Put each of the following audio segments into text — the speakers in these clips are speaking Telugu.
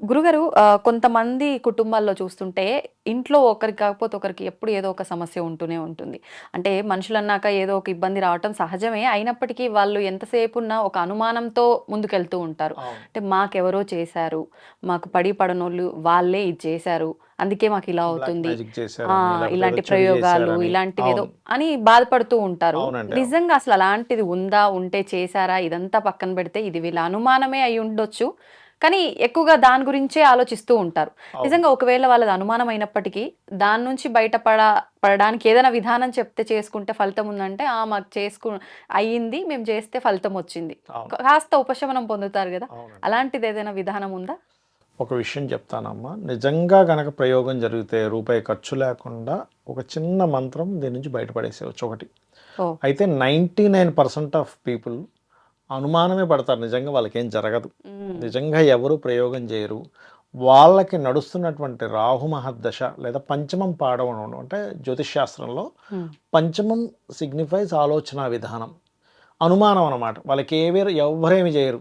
గురుగారు కొంతమంది కుటుంబాల్లో చూస్తుంటే ఇంట్లో ఒకరికి కాకపోతే ఒకరికి ఎప్పుడు ఏదో ఒక సమస్య ఉంటూనే ఉంటుంది. అంటే మనుషులు అన్నాక ఏదో ఒక ఇబ్బంది రావటం సహజమే. అయినప్పటికీ వాళ్ళు ఎంతసేపు ఉన్నా ఒక అనుమానంతో ముందుకెళ్తూ ఉంటారు. అంటే మాకెవరో చేశారు మాకు పడి పడనోళ్ళు వాళ్ళే ఇది చేశారు అందుకే మాకు ఇలా అవుతుంది. ఇలాంటి ప్రయోగాలు. ఇలాంటివి ఏదో. అని బాధపడుతూ ఉంటారు. నిజంగా అసలు అలాంటిది ఉందా ఉంటే చేశారా ఇదంతా పక్కన పెడితే ఇది వీళ్ళ అనుమానమే అయి ఉండొచ్చు. కానీ ఎక్కువగా దాని గురించే ఆలోచిస్తూ ఉంటారు. నిజంగా ఒకవేళ వాళ్ళది అనుమానం అయినప్పటికీ దాని నుంచి బయటపడ పడడానికి ఏదైనా విధానం చెప్తే చేసుకుంటే ఫలితం ఉందంటే ఆ మాకు చేసుకు అయ్యింది మేము చేస్తే ఫలితం వచ్చింది. కాస్త ఉపశమనం పొందుతారు కదా. అలాంటిది ఏదైనా విధానం ఉందా? ఒక విషయం చెప్తానమ్మా. నిజంగా గనక ప్రయోగం జరిగితే రూపాయి ఖర్చు లేకుండా ఒక చిన్న మంత్రం దీని నుంచి బయటపడేసేవచ్చు ఒకటి. అయితే ninety nine percent of people అనుమానమే పడతారు. నిజంగా వాళ్ళకి జరగదు. నిజంగా ఎవరు ప్రయోగం చేయరు. వాళ్ళకి నడుస్తున్నటువంటి రాహు మహర్దశ లేదా పంచమం పాడవడం అంటే జ్యోతిష్ శాస్త్రంలో. పంచమం సిగ్నిఫైస్ ఆలోచన విధానం. అనుమానం అన్నమాట. వాళ్ళకి ఏవేరు ఎవరేమి చేయరు.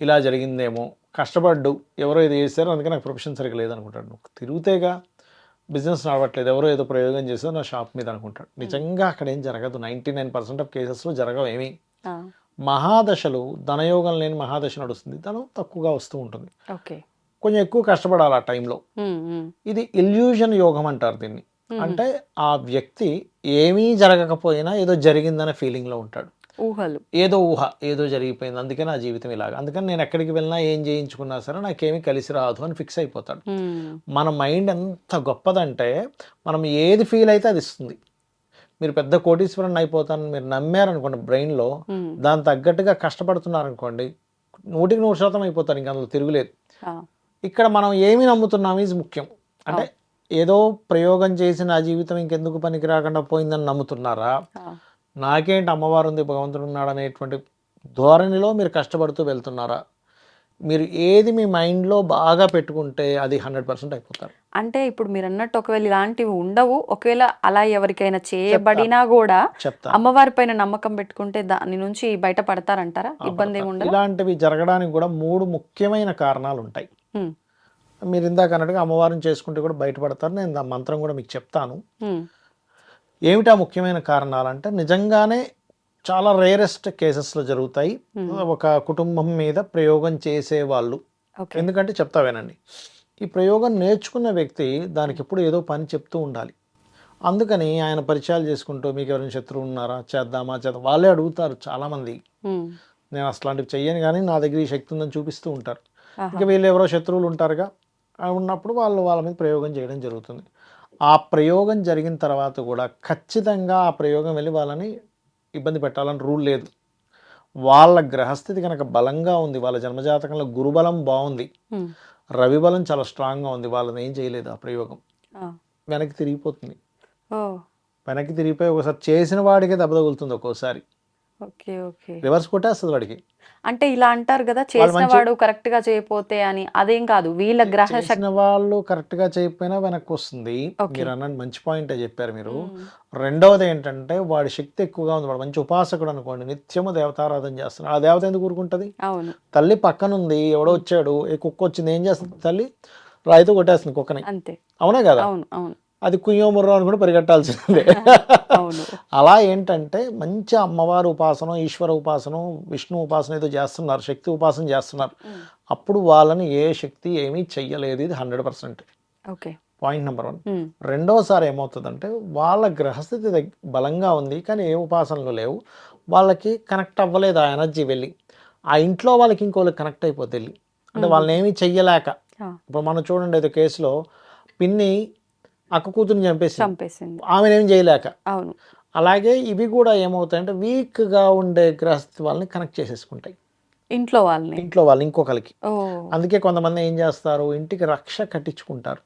ఇలా జరిగిందేమో కష్టపడ్డు ఎవరో ఇది చేశారో అందుకే నాకు ప్రొఫెషన్ సరిగ్గా లేదనుకుంటాడు. నువ్వు తిరుగుతేగా బిజినెస్ నడవట్లేదు ఎవరో ఏదో ప్రయోగం చేశారో నా షాప్ మీద అనుకుంటాడు. నిజంగా అక్కడ ఏం జరగదు. నైంటీ నైన్ పర్సెంట్ ఆఫ్ కేసెస్లో జరగవు ఏమీ. మహాదశలు ధనయోగం లేని మహాదశ నడుస్తుంది. ధనం తక్కువగా వస్తూ ఉంటుంది. ఓకే. కొంచెం ఎక్కువ కష్టపడాలి ఆ టైంలో. ఇది ఇల్యూజన్ యోగం అంటారు దీన్ని. అంటే ఆ వ్యక్తి ఏమీ జరగకపోయినా ఏదో జరిగిందనే ఫీలింగ్లో ఉంటాడు. ఊహలు. ఏదో ఊహ ఏదో జరిగిపోయింది. అందుకే నా జీవితం ఇలాగ. అందుకని నేను ఎక్కడికి వెళ్ళినా ఏం చేయించుకున్నా సరే నాకేమీ కలిసి రాదు అని ఫిక్స్ అయిపోతాడు. మన మైండ్ ఎంత గొప్పదంటే మనం ఏది ఫీల్ అయితే అది ఇస్తుంది. మీరు పెద్ద కోటీశ్వరుని అయిపోతానని మీరు నమ్మారనుకోండి బ్రెయిన్లో. దాని తగ్గట్టుగా కష్టపడుతున్నారనుకోండి నూటికి నూరు శాతం అయిపోతారు ఇంకా అందులో తిరుగులేదు. ఇక్కడ మనం ఏమి నమ్ముతున్నాం ఇది ముఖ్యం. అంటే ఏదో ప్రయోగం చేసి నా జీవితం ఇంకెందుకు పనికి రాకుండా పోయిందని నమ్ముతున్నారా? నాకేంటి అమ్మవారు ఉంది భగవంతుడు ఉన్నాడు అనేటువంటి ధోరణిలో మీరు కష్టపడుతూ వెళ్తున్నారా? మీరు ఏది మీ మైండ్లో బాగా పెట్టుకుంటే అది హండ్రెడ్ పర్సెంట్ అయిపోతారు. అంటే ఇప్పుడు మీరు అన్నట్టు ఒకవేళ ఇలాంటివి ఉండవు ఒకవేళ అలా ఎవరికైనా చేయబడినా కూడా అమ్మవారి పైన నమ్మకం పెట్టుకుంటే దాని నుంచి బయటపడతారంటారా? ఇబ్బంది ఏమి ఉండదు? ఇలాంటివి జరగడానికి కూడా మూడు ముఖ్యమైన కారణాలు ఉంటాయి. మీరు ఇందాక అన్నట్టుగా అమ్మవారిని చేసుకుంటే కూడా బయటపడతారు. నేను ఆ మంత్రం కూడా మీకు చెప్తాను. ఏమిటా ముఖ్యమైన కారణాలు అంటే నిజంగానే చాలా రేరెస్ట్ కేసెస్లో జరుగుతాయి. ఒక కుటుంబం మీద ప్రయోగం చేసేవాళ్ళు. ఓకే. ఎందుకంటే చెప్తా వినండి. ఈ ప్రయోగం నేర్చుకున్న వ్యక్తి దానికి ఎప్పుడు ఏదో పని చెప్తూ ఉండాలి. అందుకని ఆయన పరిచయాలు చేసుకుంటూ మీకు ఎవరైనా శత్రువు ఉన్నారా? చేద్దామా? చేద్దాం వాళ్ళే అడుగుతారు చాలామంది. నేను అట్లాంటివి చెయ్యను కానీ నా దగ్గర ఈ శక్తి ఉందని చూపిస్తూ ఉంటారు. ఇంకా వీళ్ళు ఎవరో శత్రువులు ఉంటారుగా? ఉన్నప్పుడు వాళ్ళు వాళ్ళ మీద ప్రయోగం చేయడం జరుగుతుంది. ఆ ప్రయోగం జరిగిన తర్వాత కూడా ఖచ్చితంగా ఆ ప్రయోగం వెళ్ళి వాళ్ళని ఇబ్బంది పెట్టాలని రూల్ లేదు. వాళ్ళ గ్రహస్థితి కనుక బలంగా ఉంది వాళ్ళ జన్మజాతకంలో గురుబలం బాగుంది. రవి బలం చాలా స్ట్రాంగ్గా ఉంది. వాళ్ళని ఏం చేయలేదు ఆ ప్రయోగం. వెనక్కి తిరిగిపోతుంది. వెనక్కి తిరిగిపోయి ఒకసారి చేసిన వాడికే దెబ్బ తగులుతుంది ఒక్కోసారి. Okay okay. రివర్స్ కొట్టేస్తుంది వాడికి. అంటే ఇలా అంటారు కదా చేసిన వాడు కరెక్ట్గా చేయపోతే అని అదేం కాదు వీళ్ళ గ్రహ శక్తి వాళ్ళు కరెక్ట్గా చేయకపోయినా వెనక్కి వస్తుంది. మీరు అన్నది మంచి పాయింట్ చెప్పారు మీరు. రెండవది ఏంటంటే వాడి శక్తి ఎక్కువగా ఉంది. వాడు మంచి ఉపాసకుడు అనుకోండి నిత్యము దేవతారాధన చేస్తున్నాడు. ఆ దేవత ఎందుకు ఊరుకుంటది? తల్లి పక్కన ఉంది ఎవడో వచ్చాడు ఏ కుక్క వచ్చింది ఏం చేస్తుంది? తల్లి రాయితో కొట్టేస్తుంది కుక్కని. అంతే. అవునే కదా? అవును అవును. అది కుయ్యో ముర్రో అని కూడా పరిగెట్టాల్సిందే. అలా ఏంటంటే మంచి అమ్మవారి ఉపాసన ఈశ్వర ఉపాసన విష్ణు ఉపాసన ఏదో చేస్తున్నారు శక్తి ఉపాసన చేస్తున్నారు. అప్పుడు వాళ్ళని ఏ శక్తి ఏమీ చెయ్యలేదు ఇది hundred percent. Okay. Point number one. రెండోసారి ఏమవుతుందంటే వాళ్ళ గ్రహస్థితి బలంగా ఉంది కానీ ఏ ఉపాసనలు లేవు. వాళ్ళకి కనెక్ట్ అవ్వలేదు ఆ ఎనర్జీ వెళ్ళి. ఆ ఇంట్లో వాళ్ళకి ఇంకోళ్ళకి కనెక్ట్ అయిపోతే వెళ్ళి. అంటే వాళ్ళని ఏమీ చెయ్యలేక. ఇప్పుడు మనం చూడండి ఏదో కేసులో పిన్ని అక్క కూతురుని చంపేసి చంపేసింది. ఆమెను చేయలేక. అవును. అలాగే ఇవి కూడా ఏమవుతాయంటే వీక్గా ఉండే గ్రహస్థితి వాళ్ళని కనెక్ట్ చేసేసుకుంటాయి. ఇంట్లో వాళ్ళని. ఇంట్లో వాళ్ళు ఇంకొకరికి. అందుకే కొంతమంది ఏం చేస్తారు ఇంటికి రక్ష కట్టించుకుంటారు.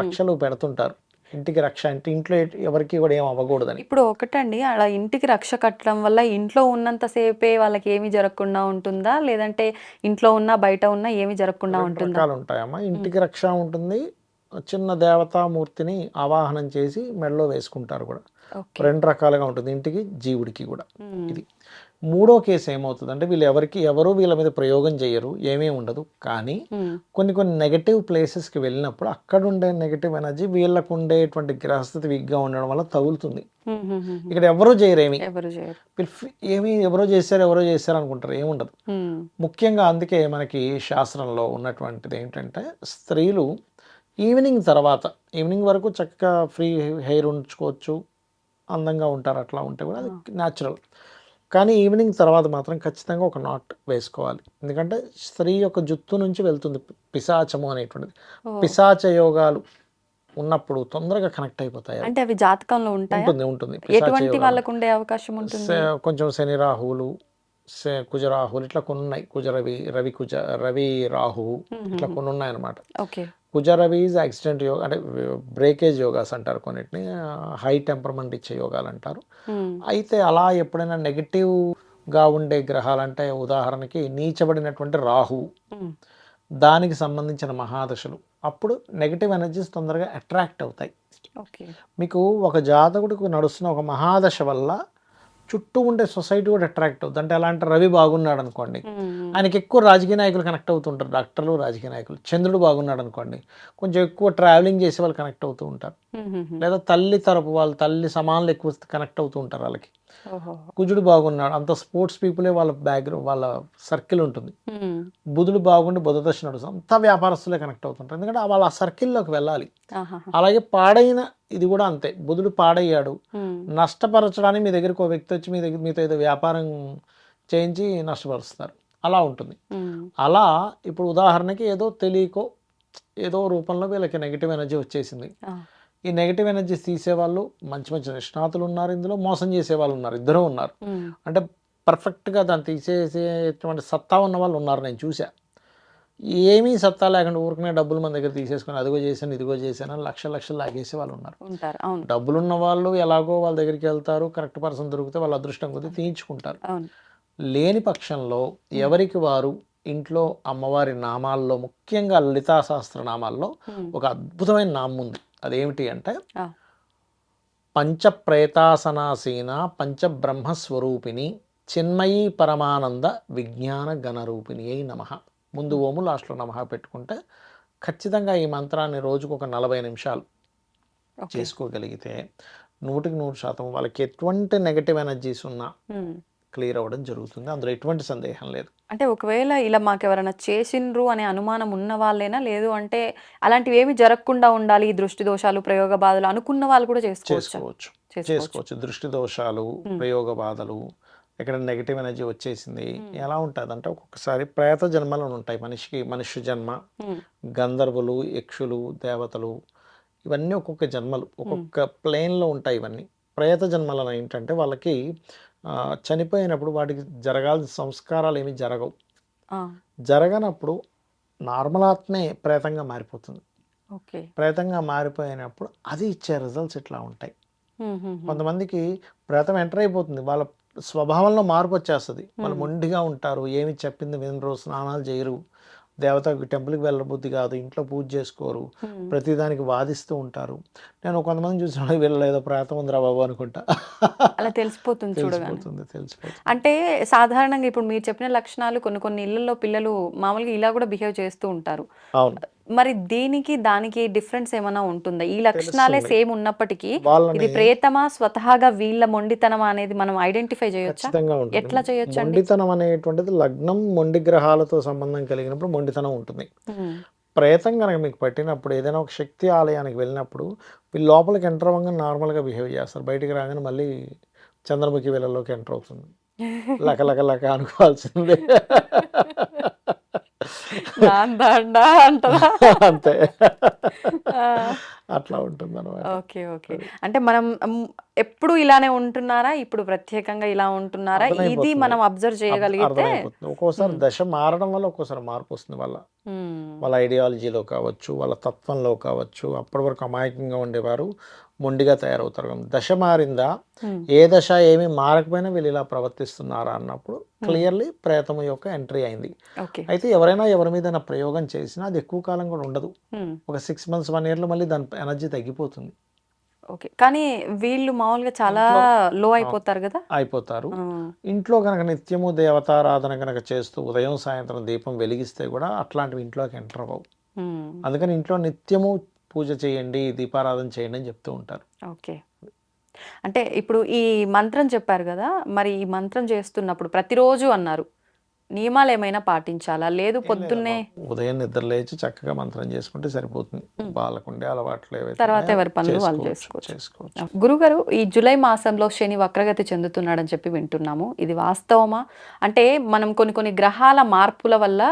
రక్షలు పెడుతుంటారు. ఇంటికి రక్ష అంటే ఇంట్లో ఎవరికి కూడా ఏం అవ్వకూడదని. ఇప్పుడు ఒకటండి అలా ఇంటికి రక్ష కట్టడం వల్ల ఇంట్లో ఉన్నంత సేపే వాళ్ళకి ఏమీ జరగకుండా ఉంటుందా? లేదంటే ఇంట్లో ఉన్నా బయట ఉన్నా ఏమీ జరగకుండా ఉంటుందా? రకాలు ఉంటాయమ్మా. ఇంటికి రక్ష ఉంటుంది చిన్న దేవతామూర్తిని ఆవాహనం చేసి మెడలో వేసుకుంటారు కూడా. రెండు రకాలుగా ఉంటుంది. ఇంటికి జీవుడికి కూడా. ఇది. మూడో కేసు ఏమవుతుంది అంటే వీళ్ళు ఎవరికి ఎవరు వీళ్ళ మీద ప్రయోగం చేయరు ఏమీ ఉండదు. కానీ కొన్ని కొన్ని నెగటివ్ ప్లేసెస్కి వెళ్ళినప్పుడు అక్కడ ఉండే నెగటివ్ ఎనర్జీ వీళ్ళకు ఉండేటువంటి గ్రహస్థితి వీక్గా ఉండడం వల్ల తగులుతుంది. ఇక్కడ ఎవరూ చేయరేమి? ఏమి ఎవరో చేశారు ఎవరో చేశారు అనుకుంటారు ఏముండదు ముఖ్యంగా అందుకే మనకి శాస్త్రంలో ఉన్నటువంటిది ఏంటంటే స్త్రీలు ఈవినింగ్ తర్వాత ఈవినింగ్ వరకు చక్కగా ఫ్రీ హెయిర్ ఉంచుకోవచ్చు అందంగా ఉంటారు అట్లా ఉంటే కూడా అది న్యాచురల్ కానీ ఈవినింగ్ తర్వాత మాత్రం ఖచ్చితంగా ఒక నాట్ వేసుకోవాలి. ఎందుకంటే స్త్రీ యొక్క జుత్తు నుంచి వెళ్తుంది పిశాచము అనేటువంటిది. పిశాచ యోగాలు ఉన్నప్పుడు తొందరగా కనెక్ట్ అయిపోతాయి. అంటే అవి జాతకంలో ఉంటాయా? ఉంటుంది ఉంటుంది. ఎటువంటి. వాళ్ళకు ఉండే అవకాశం ఉంటుంది? కొంచెం శని రాహువులు కుజ రాహువులు ఇట్లా కొన్ని ఉన్నాయి కుజ రవి రవి కుజ రవి రాహువు ఇట్లా కొన్ని ఉన్నాయి అనమాట okay. Kuja Ravi is accident yoga అంటే బ్రేకేజ్ యోగాస్ అంటారు కొన్నిటిని హై టెంపర్మెంట్ ఇచ్చే యోగాలు అంటారు. అయితే అలా ఎప్పుడైనా నెగిటివ్గా ఉండే గ్రహాలంటే ఉదాహరణకి నీచబడినటువంటి రాహు దానికి సంబంధించిన మహాదశలు. అప్పుడు నెగిటివ్ ఎనర్జీస్ తొందరగా అట్రాక్ట్ అవుతాయి. ఓకే. మీకు ఒక జాతకుడికి నడుస్తున్న ఒక మహాదశ వల్ల చుట్టూ ఉండే సొసైటీ కూడా అట్రాక్ట్ అవుతుంది. అంటే అలాంటి రవి బాగున్నాడు అనుకోండి. ఆయనకి ఎక్కువ రాజకీయ నాయకులు కనెక్ట్ అవుతుంటారు. డాక్టర్లు రాజకీయ నాయకులు. చంద్రుడు బాగున్నాడు అనుకోండి. కొంచెం ఎక్కువ ట్రావెలింగ్ చేసే వాళ్ళు కనెక్ట్ అవుతూ ఉంటారు. లేదా తల్లి తరపు వాళ్ళు తల్లి సమానులు ఎక్కువ కనెక్ట్ అవుతూ ఉంటారు వాళ్ళకి. కుజుడు బాగున్నాడు. అంత స్పోర్ట్స్ పీపులే వాళ్ళ బ్యాక్గ్రౌండ్ వాళ్ళ సర్కిల్ ఉంటుంది. బుధుడు బాగుండి బుధదశ నడుస్తుంది. అంతా వ్యాపారస్తులే కనెక్ట్ అవుతుంటారు. ఎందుకంటే వాళ్ళ సర్కిల్లోకి వెళ్ళాలి. అలాగే పాడైన ఇది కూడా అంతే. బుధుడు పాడయ్యాడు. నష్టపరచడానికి మీ దగ్గరికి ఒక వ్యక్తి వచ్చి మీ దగ్గర మీతో ఏదో వ్యాపారం చేయించి నష్టపరుస్తారు. అలా ఉంటుంది. అలా ఇప్పుడు ఉదాహరణకి ఏదో తెలియకో ఏదో రూపంలో వీళ్ళకి నెగిటివ్ ఎనర్జీ వచ్చేసింది. ఈ నెగిటివ్ ఎనర్జీస్ తీసేవాళ్ళు మంచి మంచి నిష్ణాతులు ఉన్నారు ఇందులో మోసం చేసే వాళ్ళు ఉన్నారు ఇద్దరు ఉన్నారు. అంటే పర్ఫెక్ట్గా దాన్ని తీసేసేటువంటి సత్తా ఉన్న వాళ్ళు ఉన్నారు నేను చూసా ఏమీ సత్తా లేకుండా ఊరికనే డబ్బులు మన దగ్గర తీసేసుకొని అదిగో చేశాను ఇదిగో చేశాను అని లక్షల లక్షలు లాగేసే వాళ్ళు ఉన్నారు. ఉంటారు. అవును. డబ్బులు ఉన్న వాళ్ళు ఎలాగో వాళ్ళ దగ్గరికి వెళ్తారు కరెక్ట్ పర్సన్ దొరికితే వాళ్ళ అదృష్టం కొద్దీ తీయించుకుంటారు. లేని పక్షంలో ఎవరికి వారు ఇంట్లో అమ్మవారి నామాల్లో ముఖ్యంగా లలితా సహస్ర నామాల్లో ఒక అద్భుతమైన నామం ఉంది. అదేమిటి అంటే పంచప్రేతాసనాసీన పంచబ్రహ్మస్వరూపిణి చిన్మయీ పరమానంద విజ్ఞాన గణరూపిణి అయి నమ. ముందు ఓము లాస్ట్లో నమ పెట్టుకుంటే ఖచ్చితంగా ఈ మంత్రాన్ని రోజుకు ఒక నలభై నిమిషాలు చేసుకోగలిగితే నూటికి నూరు శాతం వాళ్ళకి ఎటువంటి నెగటివ్ ఎనర్జీస్ ఉన్నా. క్లియర్ అవ్వడం జరుగుతుంది. అందులో ఎటువంటి సందేహం లేదు. అంటే ఒకవేళ ఇలా మాకు ఎవరైనా చేసిండ్రు అనే అనుమానం ఉన్న వాళ్ళేనా లేదు అంటే అలాంటివి ఏమి జరగకుండా ఉండాలి ఈ దృష్టి దోషాలు ప్రయోగ బాధలు అనుకున్న వాళ్ళు కూడా చేసుకోవచ్చు? చేసుకోవచ్చు. దృష్టి దోషాలు ప్రయోగ బాధలు ఎక్కడ నెగిటివ్ ఎనర్జీ వచ్చేసింది. ఎలా ఉంటుంది అంటే ఒక్కొక్కసారి ప్రేత జన్మలు ఉంటాయి. మనిషికి మనుష్య జన్మ గంధర్వులు యక్షులు దేవతలు ఇవన్నీ ఒక్కొక్క జన్మలు ఒక్కొక్క ప్లేన్లో ఉంటాయి ఇవన్నీ. ప్రేత జన్మలు ఏంటంటే వాళ్ళకి చనిపోయినప్పుడు వాటికి జరగాల్సిన సంస్కారాలు ఏమి జరగవు. జరగనప్పుడు నార్మల్ ఆత్మే ప్రేతంగా మారిపోతుంది. ఓకే. ప్రేతంగా మారిపోయినప్పుడు అది ఇచ్చే రిజల్ట్స్ ఇట్లా ఉంటాయి. కొంతమందికి ప్రేతం ఎంటర్ అయిపోతుంది. వాళ్ళ స్వభావంలో మార్పు వచ్చేస్తుంది. వాళ్ళు మొండిగా ఉంటారు. ఏమి చెప్పింది వినరు స్నానాలు చేయరు. దేవత టెంపుల్కి వెళ్ళబుద్ధి కాదు. ఇంట్లో పూజ చేసుకోరు. ప్రతిదానికి వాదిస్తూ ఉంటారు. నేను కొంతమంది చూసిన వీళ్ళు ఏదో ప్రేతం ఉందిరా బాబు అనుకుంటా. అలా తెలిసిపోతుంది తెలిసిపోతుంది తెలిసిపోతుంది. అంటే సాధారణంగా ఇప్పుడు మీరు చెప్పిన లక్షణాలు కొన్ని కొన్ని ఇళ్ళలో పిల్లలు మామూలుగా ఇలా కూడా బిహేవ్ చేస్తూ ఉంటారు. అవును. మరి దీనికి దానికి డిఫరెన్స్ ఏమైనా ఉంటుందా? ఈ లక్షణాలే. సేమ్ ఉన్నప్పటికీ ఇది ప్రేతమా స్వతహాగా వీళ్ళ మొండితనమా అనేది మనం ఐడెంటిఫై చేయొచ్చా? ఎట్లా చేయొచ్చు మొండితనం అనేటువంటిది లగ్నం మొండి గ్రహాలతో సంబంధం కలిగినప్పుడు మొండితనం ఉంటుంది. ప్రేతం కనుక మీకు పట్టినప్పుడు ఏదైనా ఒక శక్తి ఆలయానికి వెళ్ళినప్పుడు వీళ్ళు లోపలికి ఎంటర్ అవ్వగానే నార్మల్గా బిహేవ్ చేస్తారు. బయటికి రాగానే మళ్ళీ చంద్రముఖి వేళల్లోకి ఎంటర్ అవుతుంది. లక లక లక అనుకోవాల్సిందే. అంటదా అంతే. అట్లా ఉంటుంది అనమాట ఓకే. ఓకే అంటే మనం ఎప్పుడు ఇలానే ఉంటున్నారా? ఇప్పుడు ప్రత్యేకంగా ఇలా ఉంటున్నారా? ఇది. మనం అబ్జర్వ్ చేయగలిగితే ఒక్కోసారి దశ మారడం వల్ల ఒక్కోసారి మార్పు వస్తుంది వల్ల వాళ్ళ ఐడియాలజీలో కావచ్చు వాళ్ళ తత్వంలో కావచ్చు అప్పటి వరకు అమాయకంగా ఉండేవారు మొండిగా తయారవుతారు. దశ మారిందా ఏ దశ ఏమీ మారకపోయినా వీళ్ళు ఇలా ప్రవర్తిస్తున్నారా అన్నప్పుడు క్లియర్లీ ప్రేతము యొక్క ఎంట్రీ అయింది. అయితే ఎవరైనా ఎవరి మీద ప్రయోగం చేసినా అది ఎక్కువ కాలం కూడా ఉండదు. ఒక సిక్స్ మంత్స్ వన్ ఇయర్లో మళ్ళీ దాని ఎనర్జీ తగ్గిపోతుంది. ఓకే. కానీ వీళ్ళు మామూలుగా చాలా లో అయిపోతారు కదా? అయిపోతారు. ఇంట్లో కనుక నిత్యము దేవతారాధన కనుక చేస్తూ ఉదయం సాయంత్రం దీపం వెలిగిస్తే కూడా అట్లాంటివి ఇంట్లోకి ఎంటర్ అవ్వవు. అందుకని ఇంట్లో నిత్యము పూజ చేయండి దీపారాధన చేయండి అని చెప్తూ ఉంటారు. ఓకే. అంటే ఇప్పుడు ఈ మంత్రం చెప్పారు కదా? మరి ఈ మంత్రం చేస్తున్నప్పుడు ప్రతిరోజు అన్నారు. నియమాలు ఏమైనా పాటించాలా? లేదు పొద్దున్నే ఉదయం నిద్ర లేచి చక్కగా మంత్రం చేసుకుంటే సరిపోతుంది. వాళ్ళకుండే అలవాట్లు తర్వాత ఎవరి పనులు వాళ్ళు చేసుకోవచ్చు, గురుగారు ఈ జూలై మాసంలో శని వక్రగతి చెందుతున్నాడని చెప్పి వింటున్నాము. ఇది వాస్తవమా? అంటే మనం కొన్ని కొన్ని గ్రహాల మార్పుల వల్ల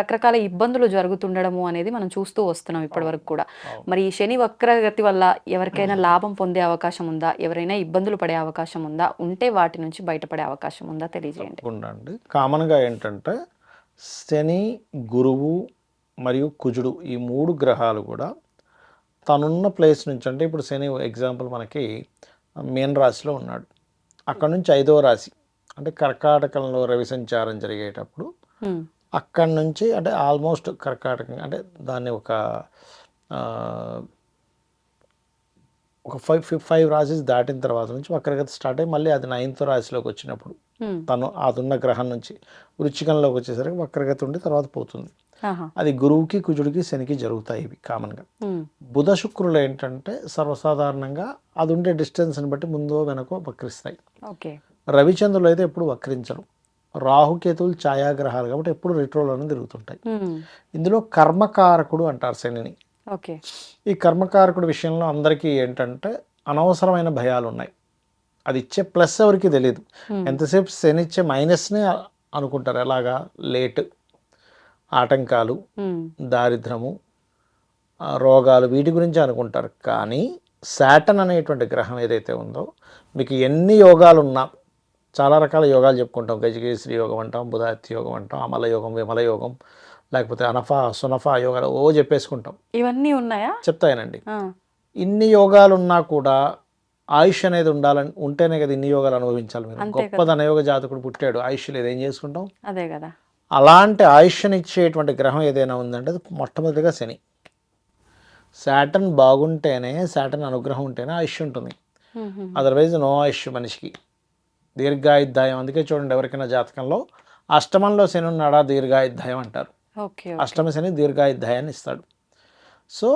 రకరకాల ఇబ్బందులు జరుగుతుండడము అనేది మనం చూస్తూ వస్తున్నాం ఇప్పటి వరకు కూడా. మరి ఈ శని వక్రగతి వల్ల ఎవరికైనా లాభం పొందే అవకాశం ఉందా? ఎవరైనా ఇబ్బందులు పడే అవకాశం ఉందా? ఉంటే వాటి నుంచి బయటపడే అవకాశం ఉందా? తెలియజేయండి. అండి. కామన్గా ఏంటంటే శని గురువు మరియు కుజుడు ఈ మూడు గ్రహాలు కూడా తనున్న ప్లేస్ నుంచి అంటే ఇప్పుడు శని ఎగ్జాంపుల్ మనకి మీన రాశిలో ఉన్నాడు. అక్కడ నుంచి ఐదవ రాశి అంటే కర్కాటకంలో రవి సంచారం జరిగేటప్పుడు అక్కడి నుంచి అంటే ఆల్మోస్ట్ కర్కాటకం అంటే దాన్ని ఒక ఒక ఫైవ్ ఫైవ్ రాశిస్ దాటిన తర్వాత నుంచి వక్రగతి స్టార్ట్ అయ్యి మళ్ళీ అది నైన్త్ రాశిలోకి వచ్చినప్పుడు తను అదున్న గ్రహం నుంచి వృచ్చికంలోకి వచ్చేసరికి వక్రగతి ఉండి తర్వాత పోతుంది. అది గురువుకి కుజుడికి శనికి జరుగుతాయి ఇవి కామన్గా. బుధ శుక్రులు ఏంటంటే సర్వసాధారణంగా అది ఉండే డిస్టెన్స్ని బట్టి ముందో వెనకో వక్రిస్తాయి. రవిచంద్రులు అయితే ఎప్పుడు వక్రించరు. రాహుకేతువులు ఛాయాగ్రహాలు కాబట్టి ఎప్పుడు రిట్రోలోనే తిరుగుతుంటాయి. ఇందులో కర్మకారకుడు అంటారు శనిని. ఓకే. ఈ కర్మకారకుడి విషయంలో అందరికీ ఏంటంటే అనవసరమైన భయాలు ఉన్నాయి అది ఇచ్చే ప్లస్ ఎవరికి తెలియదు ఎంతసేపు శని ఇచ్చే మైనస్నే అనుకుంటారు. ఎలాగా? లేట్. ఆటంకాలు దారిద్రము రోగాలు వీటి గురించి అనుకుంటారు. కానీ శాటన్ అనేటువంటి గ్రహం ఏదైతే ఉందో మీకు ఎన్ని యోగాలు ఉన్నా చాలా రకాల యోగాలు చెప్పుకుంటాం. గజకేశ్వరి యోగం అంటాం బుధాత్య యోగం అంటాం అమల యోగం విమల యోగం లేకపోతే అనఫా సునఫా యోగాలు ఓ చెప్పేసుకుంటాం. ఇవన్నీ ఉన్నాయా? చెప్తాయనండి. ఇన్ని యోగాలు ఉన్నా కూడా ఆయుష్ అనేది ఉండాలని ఉంటేనే కదా ఇన్ని యోగాలు అనుభవించాలి మీరు. అంతే గొప్ప ధనయోగ జాతకుడు పుట్టాడు. ఆయుష్ లేదు. ఏం చేసుకుంటాం? అదే కదా. అలాంటి ఆయుష్ని ఇచ్చేటువంటి గ్రహం ఏదైనా ఉందంటే అది మొట్టమొదటిగా శని. శాటన్ బాగుంటేనే శాటన్ అనుగ్రహం ఉంటేనే ఆయుష్ ఉంటుంది. అదర్వైజ్ నో ఆయుష్ మనిషికి. దీర్ఘాయుద్ధాయం. అందుకే చూడండి ఎవరికైనా జాతకంలో అష్టమంలో శని ఉన్నాడా? దీర్ఘాయుద్ధాయం అంటారు. అష్టమ శని దీర్ఘాయుద్ధాయాన్ని ఇస్తాడు. సో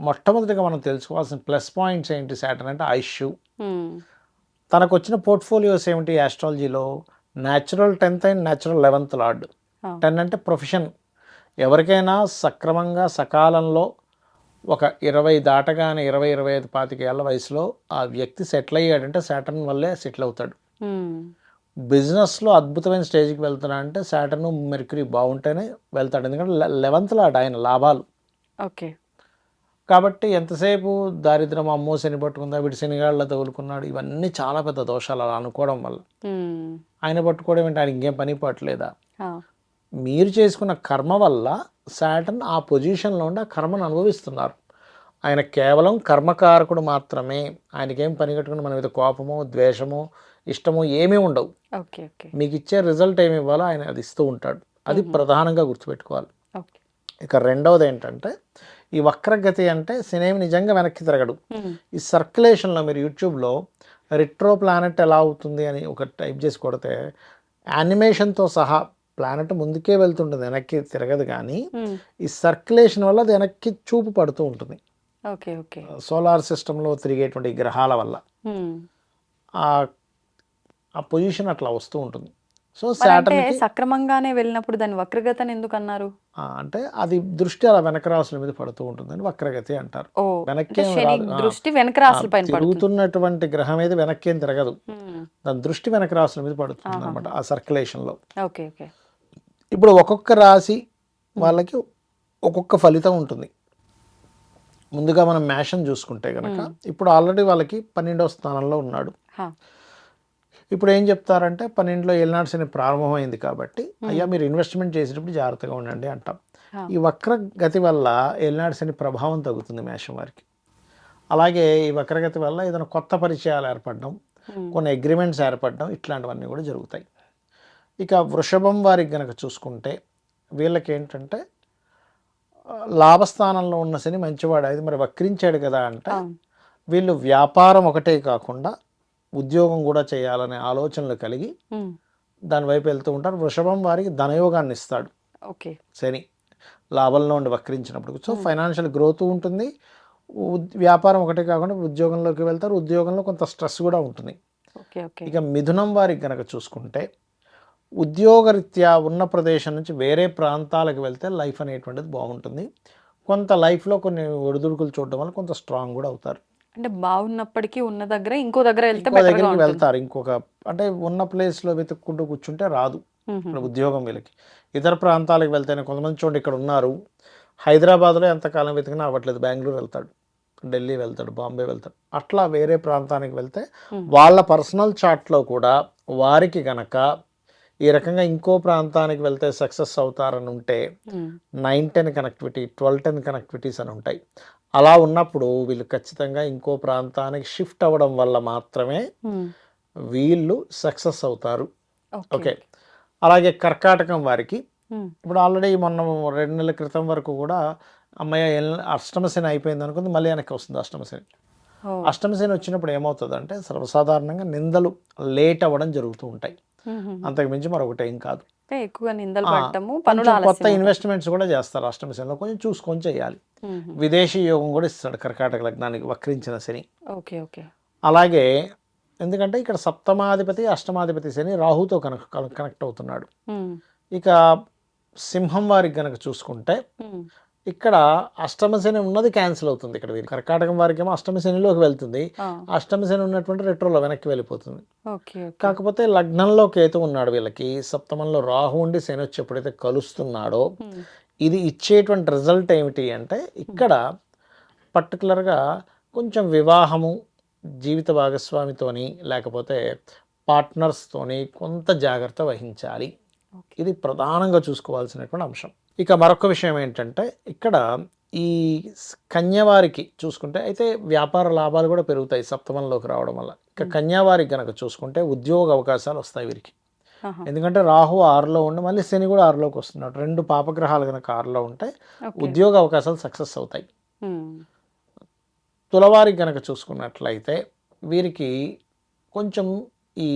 మొట్టమొదటిగా మనం తెలుసుకోవాల్సిన ప్లస్ పాయింట్స్ ఏంటి శాటన్ అంటే ఉమ్, తనకు వచ్చిన పోర్ట్ఫోలియోస్ ఏమిటి ఆస్ట్రాలజీలో natural tenth and natural eleventh lord. Ten అంటే ప్రొఫెషన్. ఎవరికైనా సక్రమంగా సకాలంలో ఒక ఇరవై దాటగానే ఇరవై ఇరవై ఐదు పాతిక ఏళ్ళ వయసులో ఆ వ్యక్తి సెటిల్ అయ్యాడంటే సాటర్న్ వల్లే సెటిల్ అవుతాడు. బిజినెస్లో అద్భుతమైన స్టేజ్కి వెళ్తున్నా అంటే సాటర్న్ మెర్క్యూరీ బాగుంటేనే వెళ్తాడు. ఎందుకంటే లెవెన్త్ లాడ్ ఆయన లాభాలు. ఓకే. కాబట్టి ఎంతసేపు దారిద్రం అమ్మో శని పట్టుకుందా వీడి శనిగాళ్ళ తగులుకున్నాడు ఇవన్నీ చాలా పెద్ద దోషాలు అలా అనుకోవడం వల్ల. ఆయన పట్టుకోవడం ఏంటి? ఆయన ఇంకేం పని పట్టలేదా? మీరు చేసుకున్న కర్మ వల్ల సాటర్న్ ఆ పొజిషన్లో ఉండి ఆ కర్మను అనుభవిస్తున్నారు. ఆయన కేవలం కర్మకారకుడు మాత్రమే. ఆయనకేం పని కట్టుకుని మన మీద కోపమో ద్వేషమో ఇష్టమో ఏమీ ఉండవు. మీకు ఇచ్చే రిజల్ట్ ఏమి ఇవ్వాలో ఆయన అది ఇస్తూ ఉంటాడు. అది ప్రధానంగా గుర్తుపెట్టుకోవాలి. ఇక రెండవది ఏంటంటే ఈ వక్రగతి అంటే సినేమి నిజంగా వెనక్కి తిరగడు. ఈ సర్క్యులేషన్లో మీరు యూట్యూబ్లో రిట్రో ప్లానెట్ ఎలా అవుతుంది అని ఒక టైప్ చేసి కొడితే యానిమేషన్తో సహా ప్లానెట్ ముందుకే వెళ్తుంటుంది వెనక్కి తిరగదు కానీ ఈ సర్క్యులేషన్ వల్ల అది వెనక్కి చూపు పడుతూ ఉంటుంది. Okay okay. సోలార్ సిస్టంలో తిరిగేటువంటి గ్రహాల వల్ల. ఆ పొజిషన్ అట్లా వస్తూ ఉంటుంది. సో సాటర్న్కి సక్రమంగానే వెళ్ళినప్పుడు దాని వక్రగతని ఎందుకు అన్నారు? అంటే అది దృష్టి అలా వెనక రాసుల మీద పడుతూ ఉంటుందని వక్రగతి అంటారు. వెనక్కి దృష్టి వెనక రాసుల పైన తిరుగుతున్నటువంటి గ్రహం ఏది వెనక్కి తిరగదు. దాని దృష్టి వెనక రాసుల మీద పడుతుంది అనమాట ఆ సర్క్యులేషన్లో. Okay okay. ఇప్పుడు ఒక్కొక్క రాశి వాళ్ళకి ఒక్కొక్క ఫలితం ఉంటుంది. ముందుగా మనం మేషన్ చూసుకుంటే కనుక ఇప్పుడు ఆల్రెడీ వాళ్ళకి పన్నెండవ స్థానంలో ఉన్నాడు. ఇప్పుడు ఏం చెప్తారంటే పన్నెండులో ఏలినాడు శని ప్రారంభమైంది కాబట్టి అయ్యా మీరు ఇన్వెస్ట్మెంట్ చేసేటప్పుడు జాగ్రత్తగా ఉండండి అంటాం. ఈ వక్ర గతి వల్ల ఏలినాడు శని ప్రభావం తగ్గుతుంది మేషం వారికి. అలాగే ఈ వక్రగతి వల్ల ఏదైనా కొత్త పరిచయాలు ఏర్పడడం కొన్ని అగ్రిమెంట్స్ ఏర్పడడం ఇట్లాంటివన్నీ కూడా జరుగుతాయి. ఇక వృషభం వారికి గనక చూసుకుంటే వీళ్ళకి ఏంటంటే లాభస్థానంలో ఉన్న శని మంచివాడు అది మరి వక్రించాడు కదా అంటే. వీళ్ళు వ్యాపారం ఒకటే కాకుండా ఉద్యోగం కూడా చేయాలనే ఆలోచనలు కలిగి దాని వైపు వెళ్తూ ఉంటారు. వృషభం వారికి ధనయోగాన్ని ఇస్తాడు. ఓకే. శని లాభంలో ఉండి వక్రించినప్పుడు. సో ఫైనాన్షియల్ గ్రోత్ ఉంటుంది. వ్యాపారం ఒకటే కాకుండా ఉద్యోగంలోకి వెళ్తారు. ఉద్యోగంలో కొంత స్ట్రెస్ కూడా ఉంటుంది. ఇక మిథునం వారికి గనక చూసుకుంటే ఉద్యోగరీత్యా ఉన్న ప్రదేశం నుంచి వేరే ప్రాంతాలకు వెళ్తే లైఫ్ అనేటువంటిది బాగుంటుంది. కొంత లైఫ్లో కొన్ని ఒడిదుడుకులు చూడడం వల్ల కొంత స్ట్రాంగ్ కూడా అవుతారు. అంటే బాగున్నప్పటికీ ఉన్న దగ్గర ఇంకో దగ్గర వెళ్తే దగ్గరికి. వెళ్తారు. ఇంకొక అంటే ఉన్న ప్లేస్లో వెతుక్కుంటూ కూర్చుంటే రాదు. ఉద్యోగం వీళ్ళకి. ఇతర ప్రాంతాలకు వెళ్తేనే కొంతమంది చూడండి ఇక్కడ ఉన్నారు. హైదరాబాద్లో ఎంతకాలం వెతికినా అవ్వట్లేదు. బెంగళూరు వెళ్తాడు ఢిల్లీ వెళ్తాడు బాంబే వెళ్తాడు. అట్లా వేరే ప్రాంతానికి వెళ్తే. వాళ్ళ పర్సనల్ చార్ట్లో కూడా వారికి గనక ఈ రకంగా ఇంకో ప్రాంతానికి వెళ్తే సక్సెస్ అవుతారని ఉంటే nine ten connectivity twelve ten connectivities అని ఉంటాయి. అలా ఉన్నప్పుడు వీళ్ళు ఖచ్చితంగా ఇంకో ప్రాంతానికి షిఫ్ట్ అవ్వడం వల్ల మాత్రమే వీళ్ళు సక్సెస్ అవుతారు. ఓకే. అలాగే కర్కాటకం వారికి ఇప్పుడు ఆల్రెడీ మొన్న రెండు నెలల క్రితం వరకు కూడా అమ్మయ్య ఎల్- అష్టమశని అయిపోయింది అనుకుంది మళ్ళీ వెనక్కి వస్తుంది అష్టమశని అష్టమశని వచ్చినప్పుడు ఏమవుతుంది అంటే సర్వసాధారణంగా నిందలు లేట్ అవ్వడం జరుగుతూ ఉంటాయి. ఉహు. అంతకు మించి మరొకటి ఏం కాదు. అంటే ఎక్కువగా నిందలు పడటము పనులు కొత్త ఇన్వెస్ట్మెంట్స్ కూడా చేస్తారు అష్టమశనిలో కొంచెం చూసుకొని చేయాలి. విదేశీ యోగం కూడా ఇస్తాడు కర్కాటక లగ్నానికి వక్రించిన శని. Okay okay. అలాగే ఎందుకంటే ఇక్కడ సప్తమాధిపతి అష్టమాధిపతి శని రాహుతో కనెక్ట్ కనెక్ట్ అవుతున్నాడు. ఇక సింహం వారికి గనక చూసుకుంటే ఇక్కడ అష్టమ శని ఉన్నది క్యాన్సిల్ అవుతుంది ఇక్కడ వీరికి కర్కాటకం వారికి ఏమో అష్టమ శనిలోకి వెళ్తుంది. ఆ, అష్టమ శని ఉన్నటువంటి రెట్రోలో వెనక్కి వెళ్ళిపోతుంది. కాకపోతే లగ్నంలో కేతు ఉన్నాడు వీళ్ళకి. సప్తమంలో రాహు ఉండి శని వచ్చి ఎప్పుడైతే కలుస్తున్నాడో ఇది ఇచ్చేటువంటి రిజల్ట్ ఏమిటి అంటే ఇక్కడ పర్టికులర్గా కొంచెం వివాహము జీవిత భాగస్వామితోని లేకపోతే పార్ట్నర్స్తోని కొంత జాగ్రత్త వహించాలి. ఇది ప్రధానంగా చూసుకోవాల్సినటువంటి అంశం. ఇక మరొక విషయం ఏంటంటే ఇక్కడ ఈ కన్యవారికి చూసుకుంటే అయితే వ్యాపార లాభాలు కూడా పెరుగుతాయి సప్తమంలోకి రావడం వల్ల. ఇక కన్యావారికి గనక చూసుకుంటే ఉద్యోగ అవకాశాలు వస్తాయి వీరికి. ఎందుకంటే రాహు ఆరులో ఉండి మళ్ళీ శని కూడా ఆరులోకి వస్తున్నాడు. రెండు పాపగ్రహాలు కనుక ఆరులో ఉంటే. ఉద్యోగ అవకాశాలు సక్సెస్ అవుతాయి. తులవారికి గనక చూసుకున్నట్లయితే వీరికి కొంచెం ఈ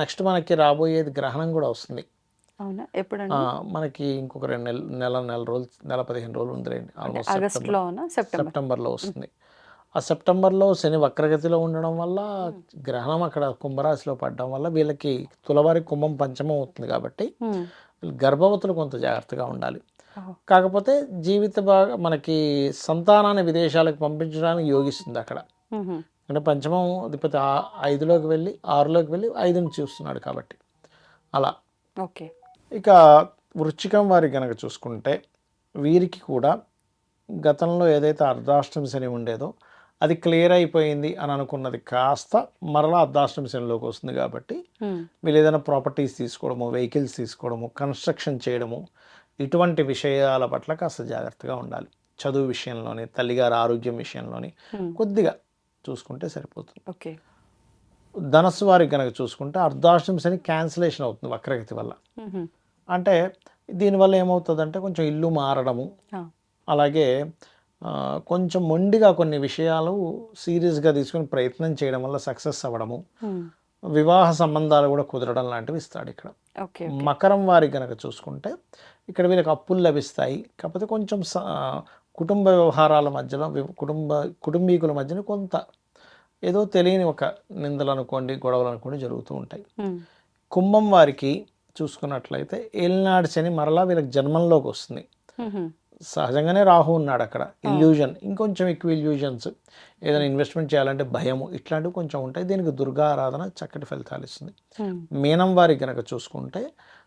నెక్స్ట్ మనకి రాబోయేది గ్రహణం కూడా వస్తుంది. అవునా? ఆ, ఎప్పుడండి? మనకి ఇంకొక రెండు నెల నెల నెల రోజులు నెల పదిహేను రోజులు ఉందిలేండి. Almost September. సెప్టెంబర్లో వస్తుంది. ఆ సెప్టెంబర్లో శని వక్రగతిలో ఉండడం వల్ల గ్రహణం అక్కడ కుంభరాశిలో పడడం వల్ల వీళ్ళకి తులవారి కుంభం పంచమం అవుతుంది కాబట్టి గర్భవతులు కొంత జాగ్రత్తగా ఉండాలి. కాకపోతే జీవిత భాగ మనకి సంతానాన్ని విదేశాలకు పంపించడానికి యోగిస్తుంది అక్కడ. అంటే పంచమం అధిపతి ఐదులోకి వెళ్ళి ఆరులోకి వెళ్ళి ఐదుని చూస్తున్నాడు కాబట్టి. అలా. ఓకే. ఇక వృచ్చికం వారి కనుక చూసుకుంటే వీరికి కూడా గతంలో ఏదైతే అర్ధాష్టమి శని ఉండేదో అది క్లియర్ అయిపోయింది అని అనుకున్నది కాస్త మరలా అర్ధాష్టమి శనిలోకి వస్తుంది కాబట్టి వీళ్ళు ఏదైనా ప్రాపర్టీస్ తీసుకోవడము వెహికల్స్ తీసుకోవడము కన్స్ట్రక్షన్ చేయడము ఇటువంటి విషయాల పట్ల కాస్త జాగ్రత్తగా ఉండాలి. చదువు విషయంలోని తల్లిగారి ఆరోగ్యం విషయంలోని కొద్దిగా చూసుకుంటే సరిపోతుంది. ఓకే. ధనస్సు వారికి కనుక చూసుకుంటే అర్ధాష్టమి శని క్యాన్సిలేషన్ అవుతుంది వక్రగతి వల్ల. అంటే దీనివల్ల ఏమవుతుందంటే కొంచెం ఇల్లు మారడము. అలాగే కొంచెం మొండిగా కొన్ని విషయాలు సీరియస్గా తీసుకొని ప్రయత్నం చేయడం వల్ల సక్సెస్ అవ్వడము. వివాహ సంబంధాలు కూడా కుదరడం లాంటివి ఇస్తాడు ఇక్కడ. మకరం వారికి కనుక చూసుకుంటే ఇక్కడ వీళ్ళకి అప్పులు లభిస్తాయి. కాకపోతే కొంచెం కుటుంబ వ్యవహారాల మధ్యలో కుటుంబ కుటుంబీకుల మధ్యన కొంత ఏదో తెలియని ఒక నిందలు అనుకోండి గొడవలు అనుకోండి జరుగుతూ ఉంటాయి. కుంభం వారికి చూసుకున్నట్లయితే ఏలినాడు శని మరలా వీళ్ళకి జన్మంలోకి వస్తుంది. సహజంగానే రాహు ఉన్నాడు అక్కడ. ఇల్యూజన్ ఇంకొంచెం ఎక్కువ ఇల్యూజన్స్ ఏదైనా ఇన్వెస్ట్మెంట్ చేయాలంటే భయము ఇట్లాంటివి కొంచెం ఉంటాయి. దీనికి దుర్గా ఆరాధన చక్కటి ఫలితాలు ఇస్తుంది. మీనం వారికి కనుక చూసుకుంటే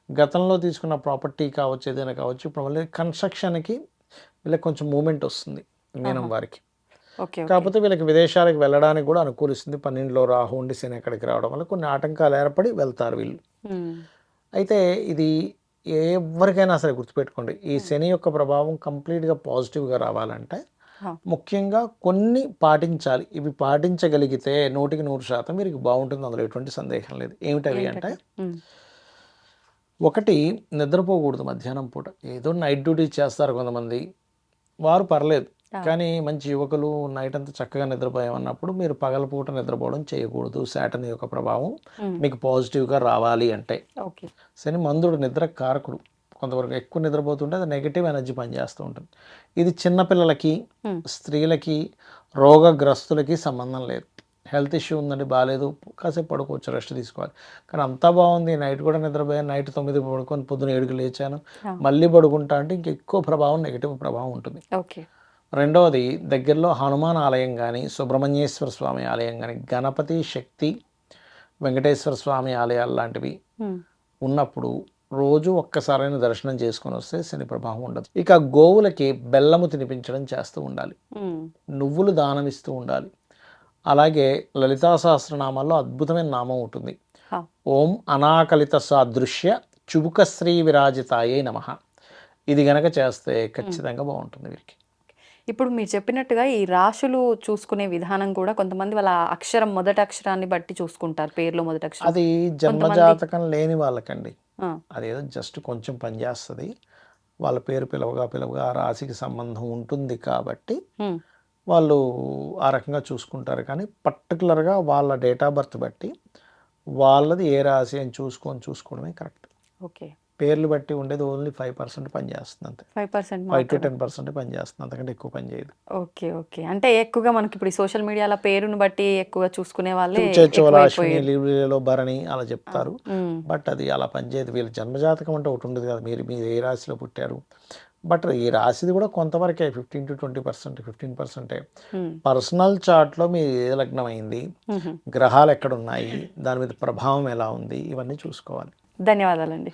గతంలో తీసుకున్న ప్రాపర్టీ కావచ్చు ఏదైనా కావచ్చు ఇప్పుడు మళ్ళీ కన్స్ట్రక్షన్కి వీళ్ళకి కొంచెం మూమెంట్ వస్తుంది మీనం వారికి. కాకపోతే వీళ్ళకి విదేశాలకు వెళ్ళడానికి కూడా అనుకూలిస్తుంది. పన్నెండులో రాహు ఉండి శని ఎక్కడికి రావడం వల్ల కొన్ని ఆటంకాలు ఏర్పడి వెళ్తారు వీళ్ళు. అయితే ఇది ఎవరికైనా సరే గుర్తుపెట్టుకోండి. ఈ శని యొక్క ప్రభావం కంప్లీట్గా పాజిటివ్గా రావాలంటే. ముఖ్యంగా కొన్ని పాటించాలి. ఇవి పాటించగలిగితే నూటికి నూరు శాతం మీరు బాగుంటుంది. అందులో ఎటువంటి సందేహం లేదు. ఏమిటవి అంటే ఒకటి నిద్రపోకూడదు మధ్యాహ్నం పూట. ఏదో నైట్ డ్యూటీ చేస్తారు కొంతమంది. వారు పర్లేదు. కానీ మంచి యువకులు నైట్ అంతా చక్కగా నిద్రపోయామన్నప్పుడు మీరు పగలపూట నిద్రపోవడం చేయకూడదు. శాటన్ యొక్క ప్రభావం మీకు పాజిటివ్గా రావాలి అంటే. శని మందుడు నిద్ర కారకుడు. కొంతవరకు ఎక్కువ నిద్రపోతుంటే అది నెగిటివ్ ఎనర్జీ పనిచేస్తూ ఉంటుంది. ఇది చిన్నపిల్లలకి. స్త్రీలకి రోగగ్రస్తులకి సంబంధం లేదు. హెల్త్ ఇష్యూ ఉందండి బాగాలేదు కాసేపు పడుకోవచ్చు రెస్ట్ తీసుకోవాలి. కానీ అంతా బాగుంది. నైట్ కూడా నిద్రపోయాను నైట్ తొమ్మిది పడుకొని పొద్దున ఏడుకి లేచాను. మళ్ళీ పడుకుంటా అంటే ఇంక ఎక్కువ ప్రభావం నెగిటివ్ ప్రభావం ఉంటుంది. ఓకే. రెండవది దగ్గరలో హనుమాన్ ఆలయం కానీ సుబ్రహ్మణ్యేశ్వర స్వామి ఆలయం కానీ గణపతి శక్తి వెంకటేశ్వర స్వామి ఆలయాలు లాంటివి ఉన్నప్పుడు రోజు ఒక్కసారైన దర్శనం చేసుకొని వస్తే శని ప్రభావం ఉండదు. ఇక గోవులకి బెల్లము తినిపించడం చేస్తూ ఉండాలి. నువ్వులు దానం ఇస్తూ ఉండాలి. అలాగే లలితా సహస్రనామాల్లో అద్భుతమైన నామం ఉంటుంది. ఓం అనాకలిత సాదృశ్య చుబుకశ్రీ విరాజితాయే నమ. ఇది గనక చేస్తే ఖచ్చితంగా బాగుంటుంది వీరికి. ఇప్పుడు మీరు చెప్పినట్టుగా ఈ రాశులు చూసుకునే విధానం కూడా కొంతమంది వాళ్ళ అక్షరం మొదటి అక్షరాన్ని బట్టి చూసుకుంటారు పేర్లో మొదటి అక్షరం. అది జన్మజాతకం లేని వాళ్ళకండి. అదేదో జస్ట్ కొంచెం పనిచేస్తుంది వాళ్ళ పేరు పిలవగా పిలవగా ఆ రాశికి సంబంధం ఉంటుంది కాబట్టి వాళ్ళు ఆ రకంగా చూసుకుంటారు. కానీ పర్టికులర్గా వాళ్ళ డేట్ ఆఫ్ బర్త్ బట్టి వాళ్ళది ఏ రాశి అని చూసుకొని చూసుకోవడమే కరెక్ట్. ఓకే. పేర్లు బట్టి ఉండేది ఓన్లీ ఫైవ్ పర్సెంట్ పనిచేస్తుంది అంతే. Five percent five to ten percent పనిచేస్తుంది అంతకంటే ఎక్కువ పని చేయదు. Okay okay. అంటే ఎక్కువగా మనకి ఇప్పుడు సోషల్ మీడియాలో పేరును బట్టి ఎక్కువగా చూసుకునే వాళ్ళే భరణి అలా చెప్తారు. బట్ అది అలా పనిచేయదు వీళ్ళ జన్మజాతకం అంటే ఒకటి ఉండదు కదా. మీరు మీరు ఏ రాశిలో పుట్టారు? బట్ ఈ రాశిది కూడా కొంతవరకే fifteen to twenty percent fifteen పర్సెంటే. పర్సనల్ చార్ట్లో మీ ఏ లగ్నం అయింది. గ్రహాలు ఎక్కడ ఉన్నాయి దాని మీద ప్రభావం ఎలా ఉంది? ఇవన్నీ చూసుకోవాలి. ధన్యవాదాలండి.